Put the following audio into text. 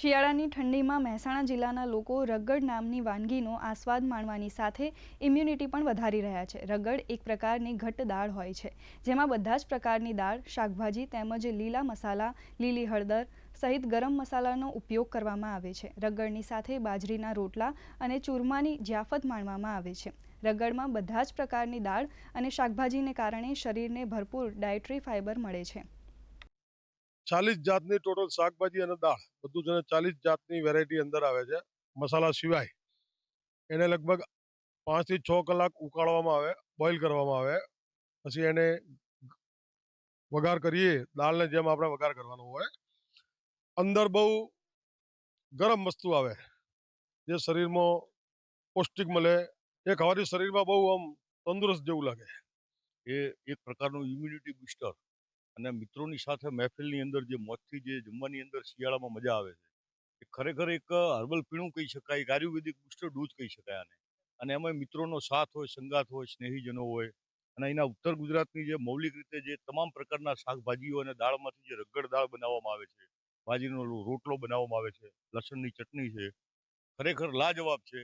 શિયાળાની ઠંડીમાં મહેસાણા જિલ્લાના લોકો રગડ નામની વાનગીનો આસ્વાદ માણવાની સાથે ઇમ્યુનિટી પણ વધારી રહ્યા છે. રગડ એક પ્રકારની ઘટ્ટ દાળ હોય છે, જેમાં બધા જ પ્રકારની દાળ, શાકભાજી તેમજ લીલા મસાલા, લીલી હળદર સહિત ગરમ મસાલાનો ઉપયોગ કરવામાં આવે છે. રગડની સાથે બાજરીના રોટલા અને ચૂરમાની જ્યાફત માણવામાં આવે છે. રગડમાં બધા જ પ્રકારની દાળ અને શાકભાજીને કારણે શરીરને ભરપૂર ડાયટરી ફાઇબર મળે છે. ચાલીસ જાતની ટોટલ શાકભાજી અને દાળ. બધું જ ચાલીસ જાતની વેરાયટી અંદર આવે છે. મસાલા સિવાય એને લગભગ પાંચથી છ કલાક ઉકાળવામાં આવે બોઇલ કરવામાં આવે. પછી એને વઘાર કરીએ, દાળને જેમ આપણે વઘાર કરવાનો હોય. અંદર બહુ ગરમ વસ્તુ આવે. જે શરીરમાં પૌષ્ટિક મળે. એ ખાવાથી શરીરમાં બહુ આમ તંદુરસ્ત જેવું લાગે. એ એક પ્રકારનું ઇમ્યુનિટી બુસ્ટર અને મિત્રોની સાથે મહેફિલની અંદર જે મોજથી જે જમવાની અંદર શિયાળામાં મજા આવે છે. એ ખરેખર એક હર્બલ પીણું કહી શકાય, એક આયુર્વેદિક બુસ્ટર ડોઝ કહી શકાય આને. અને એમાં મિત્રોનો સાથ હોય સંગાત હોય, સ્નેહીજનો હોય અને અહીંના ઉત્તર ગુજરાતની જે મૌલિક રીતે જે તમામ પ્રકારના શાકભાજીઓ અને દાળમાંથી જે રગડ દાળ બનાવવામાં આવે છે, બાજરીનો રોટલો બનાવવામાં આવે છે, લસણની ચટણી છે, ખરેખર લાજવાબ છે.